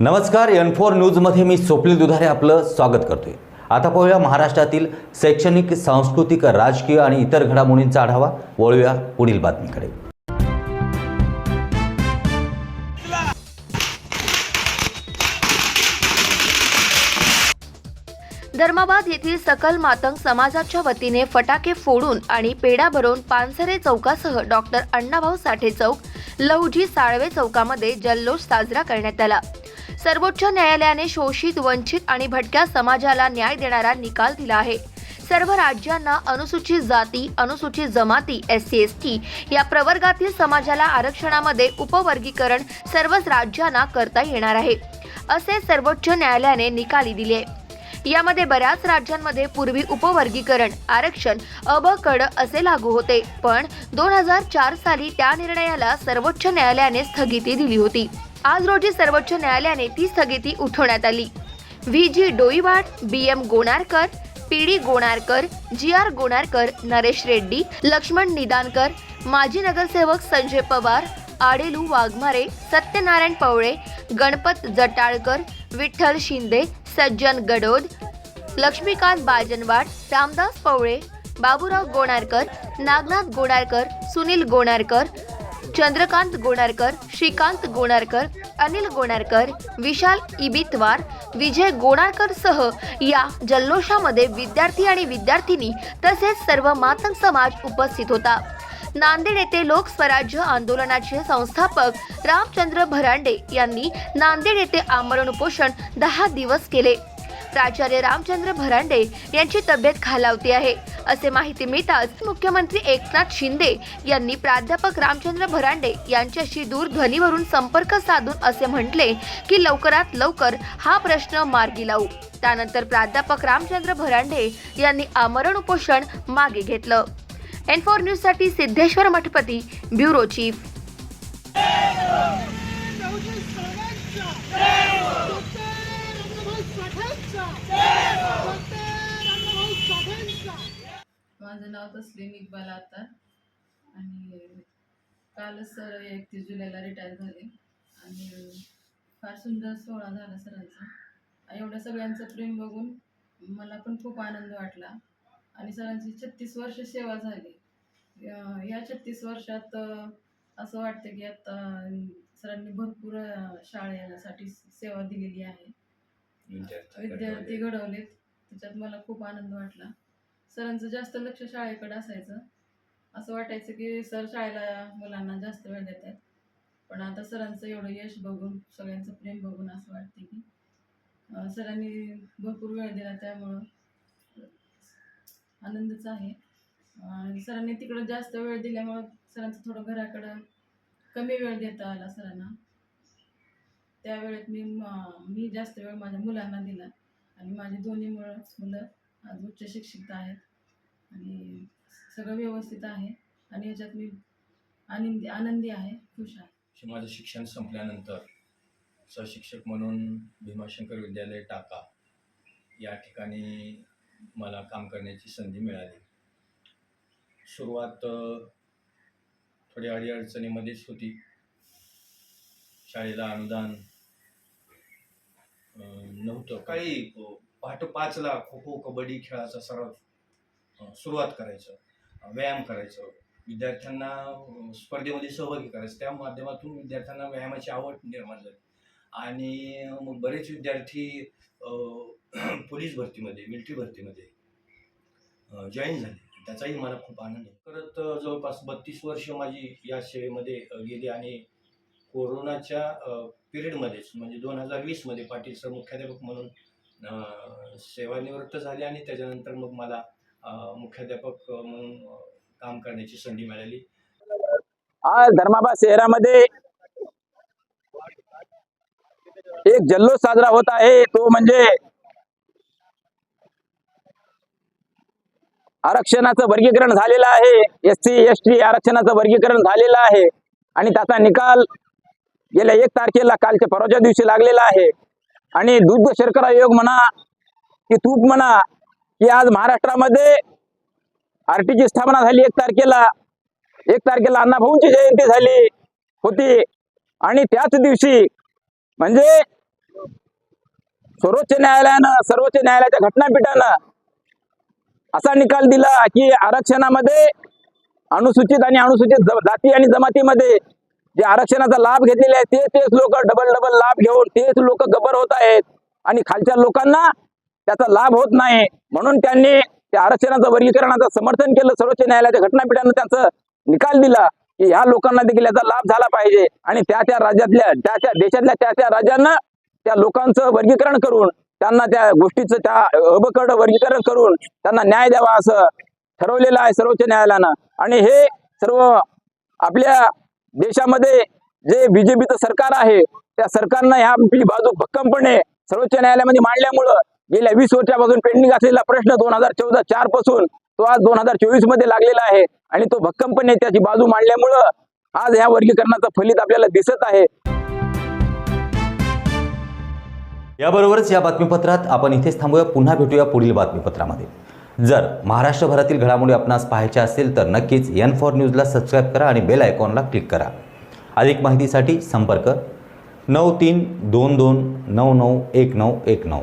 नमस्कार N four न्यूजमध्ये मी स्वप्नील दुधारे आपलं स्वागत करतोय. आता पाहूया महाराष्ट्रातील शैक्षणिक सांस्कृतिक राजकीय आणि इतर घडामोडींचा आढावा. वळूया पुढील बातमीकडे. धर्माबाद येथील सकल मातंग समाजाच्या वतीने फटाके फोडून आणि पेढा भरून पानसरे चौकासह डॉक्टर अण्णाभाऊ साठे चौक लहुजी साळवे चौकामध्ये जल्लोष साजरा करण्यात आला. सर्वोच्च न्यायालयाने शोषित वंचित आणि भटक्या समाजाला न्याय देणारा निकाल दिला आहे. सर्व राज्यांना अनुसूचित जाती अनुसूचित जमाती एस सी एस टी या प्रवर्गातील समाजाला आरक्षणामध्ये उपवर्गीकरण सर्वच राज्यांना करता येणार आहे असे सर्वोच्च न्यायालयाने निकाली दिले यामध्ये बऱ्याच राज्यांमध्ये पूर्वी उपवर्गीकरण आरक्षण अबकड कड असे लागू होते पण दोन हजार चार साली त्या निर्णयाला सर्वोच्च न्यायालयाने स्थगिती दिली होती. आज रोजी सर्वोच्च न्यायालयाने ती स्थगिती उठवण्यात आली. V. G. Doiwad B. M. Gonarkar P. D. Gonarkar G. R. Gonarkar Naresh Reddy Laxman Nidankar माजी नगरसेवक संजय पवार आडेलू वाघमारे सत्यनारायण पवळे गणपत जटाळकर विठ्ठल शिंदे सज्जन गडोद लक्ष्मीकांत बाजनवाड रामदास पवळे बाबूराव गोणारकर नागनाथ गोणारकर सुनील गोणारकर चंद्रकांत गोणारकर श्रीकांत गोणारकर अनिल गोणारकर विशाल इबितवार विजय गोणारकर सह या जल्लोषामध्ये विद्यार्थी आणि विद्यार्थिनी तसेच सर्व मातंग समाज उपस्थित होता. नांदेड येथे लोकस्वराज्य आंदोलनाचे संस्थापक रामचंद्र भरांडे यांनी नांदेड येथे आमरण उपोषण दहा दिवस केले. प्राचार्य रामचंद्र भरांडे यांची तब्येत खालावती आहे. असे माहिती मिळताच मुख्यमंत्री एकनाथ शिंदे यांनी प्राध्यापक रामचंद्र भरांडे यांच्याशी दूरध्वनीवरून संपर्क साधून असे म्हटले की लवकरात लवकर हा प्रश्न मार्गी लावू. त्यानंतर प्राध्यापक रामचंद्र भरांडे यांनी आमरण उपोषण मागे घेतलं. एन फोर न्यूजसाठी सिद्धेश्वर मठपती ब्युरो चीफ. माझं नाव तस्लीम इक्बाल आता. आणि कालच सर एकतीस जुलैला रिटायर झाले. आणि फार सुंदर सोहळा झाला सरांचा. एवढ्या सगळ्यांचं प्रेम बघून मला पण खूप आनंद वाटला. आणि सरांची छत्तीस वर्ष सेवा झाली. या- छत्तीस वर्षात असं वाटतं की आता सरांनी भरपूर शाळेसाठी सेवा दिलेली आहे. विद्यार्थी घडवलेत. त्याच्यात मला खूप आनंद वाटला. सरांचं जास्त लक्ष शाळेकडे असायचं. असं वाटायचं की सर शाळेला मुलांना जास्त वेळ देत आहेत पण आता सरांचं एवढं यश बघून सगळ्यांचं प्रेम बघून असं वाटते की सरांनी भरपूर वेळ दिला त्यामुळं आनंदच आहे. आणि सरांनी तिकडं जास्त वेळ दिल्यामुळं सरांचं थोडं घराकडं कमी वेळ देता आला सरांना. त्या वेळेत मी मी जास्त वेळ माझ्या मुलांना दिला. आणि माझी दोन्ही मुलं मुलं आज उच्च शिक्षित आहेत. आणि सगळं व्यवस्थित आहे. आणि याच्यात मी आनंदी आनंदी आहे. खुश आहे. शि- माझं शिक्षण संपल्यानंतर सहशिक्षक म्हणून भीमाशंकर विद्यालय टाका या ठिकाणी मला काम करण्याची संधी मिळाली. सुरुवात अ, थोडी अडीअडचणीमध्येच होती. शाळेला अनुदान अ, नव्हतं. काही अ, पहाटे पाचला खो खो कबड्डी खेळाचा सराव सुरुवात करायचं व्यायाम करायचं विद्यार्थ्यांना स्पर्धेमध्ये सहभागी करायचं त्या माध्यमातून विद्यार्थ्यांना व्यायामाची आवड निर्माण झाली. आणि मग बरेच विद्यार्थी पोलीस भरतीमध्ये मिलिटरी भरतीमध्ये जॉईन झाले. त्याचाही मला खूप आनंद आहे. परत जवळपास बत्तीस वर्ष माझी या सेवेमध्ये गेली आणि कोरोनाच्या पिरियडमध्येच म्हणजे दोन हजार वीसमध्ये पाटील सर मुख्याध्यापक म्हणून सेवानिवृत्त झाले आणि त्याच्यानंतर मग मला मुख्याध्यापक म्हणून काम करण्याची संधी मिळाली. आज धर्माबाद शहरामध्ये एक जल्लोष साजरा होत आहे. तो म्हणजे आरक्षणाचं वर्गीकरण झालेलं आहे. एस सी एस टी आरक्षणाचं वर्गीकरण झालेलं आहे. आणि त्याचा निकाल गेल्या एक तारखेला कालच्या परवाच्या दिवशी लागलेला आहे. आणि दुग्ध शर्करा योग म्हणा की तूप म्हणा की आज महाराष्ट्रामध्ये आरटीची स्थापना झाली एक तारखेला. एक तारखेला अण्णाभाऊंची जयंती झाली होती. आणि त्याच दिवशी म्हणजे सर्वोच्च न्यायालयानं सर्वोच्च न्यायालयाच्या घटनापीठानं असा निकाल दिला की आरक्षणामध्ये अनुसूचित आणि अनुसूचित जाती आणि जमातीमध्ये जे आरक्षणाचा लाभ घेतलेले आहेत ते तेच लोक डबल डबल लाभ घेऊन तेच लोक गबर होत आहेत. आणि खालच्या लोकांना त्याचा लाभ होत नाही. म्हणून त्यांनी त्या आरक्षणाचं वर्गीकरणाचं समर्थन केलं. सर्वोच्च न्यायालयाच्या घटनापीठानं त्यांचा निकाल दिला की ह्या लोकांना देखील याचा लाभ झाला पाहिजे. आणि त्या त्या राज्यातल्या त्या त्या देशातल्या त्या त्या राज्यांना त्या लोकांचं वर्गीकरण करून त्यांना त्या गोष्टीचं त्या अबकड वर्गीकरण करून त्यांना न्याय द्यावा असं ठरवलेलं आहे सर्वोच्च न्यायालयानं. आणि हे सर्व आपल्या देशामध्ये जे बीजेपीचं सरकार आहे त्या सरकारनं ह्या बाजू भक्कमपणे सर्वोच्च न्यायालयामध्ये मांडल्यामुळं गेल्या वीस वर्षापासून पेंडिंग असलेला प्रश्न दोन हजार चौदा चारपासून तो आज दोन हजार चोवीसमध्ये लागलेला आहे. आणि तो भक्कमपणे त्याची बाजू मांडल्यामुळं आज ह्या वर्गीकरणाचं फलित आपल्याला दिसत आहे. याबरोबरच या बातमीपत्रात आपण इथेच थांबूया. पुन्हा भेटूया पुढील बातमीपत्रामध्ये. जर महाराष्ट्रभरातील घडामोडी आपणास पाहायच्या असेल तर नक्कीच एन फॉर न्यूजला सबस्क्राईब करा आणि बेल आयकॉनला क्लिक करा. अधिक माहितीसाठी संपर्क नऊ तीन दोन दोन नऊ नऊ एक नऊ एक नऊ.